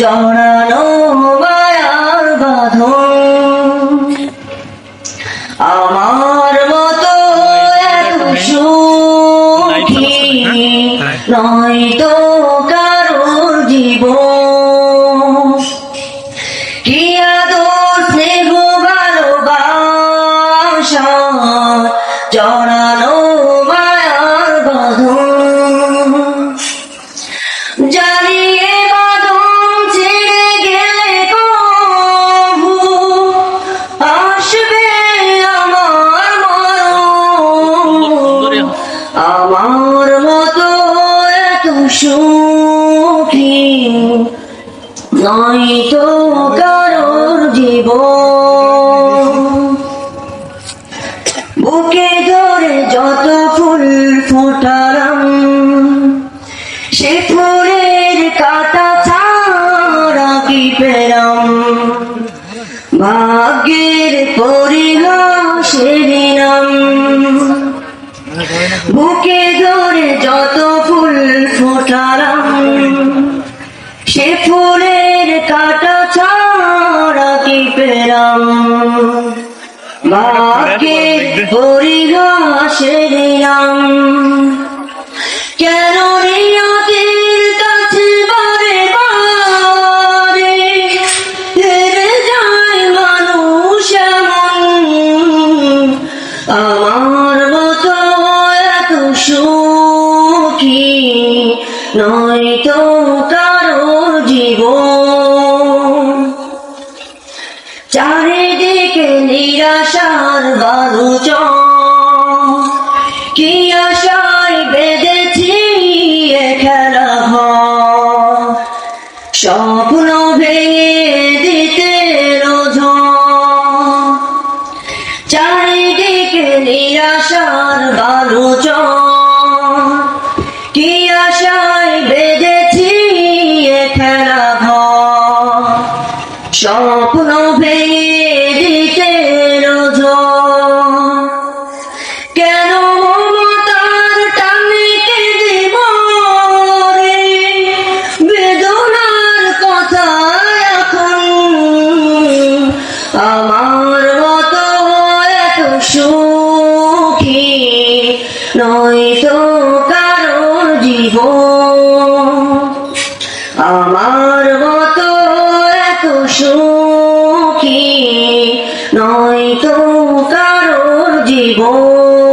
জড়ানো মায়ার বাঁধন। আমার মতো এত সুখী নয় তো কারোর জীবন। কি আদর, স্নেহ, ভালোবাসা জড়ানো আমার মতো এত সুখী নয় তো কারোর জীবন। বুকে ধরে যত ফুল ফোটালাম, সে ফুলের কাটা ছাড়া কি পেলাম? ভাগ্যের পরিহাসের বুকে ধরে যত ফুল ফোটালাম সে ফুলের কাটা ছাড়া কি পেলাম? মাকে পরিহাসের নয় তো কারোর জীবন। চারিদিকে নিরাশার বালুচ কি আশায় বেঁধেছি খেলা। স্বপ্ন ভেঙে দিতে রোজ। চারিদিকে নিরাশার বালুচ কি আশায় স্বপ্ন ভেঙে দিতে রোজ। কেন মমতার টানে কেঁদে মরে বেদনার কথা এখন আমার মতো এত সুখী নয় তো কারও জীব আমার মতো সুখী নয় তো কারোর জীবন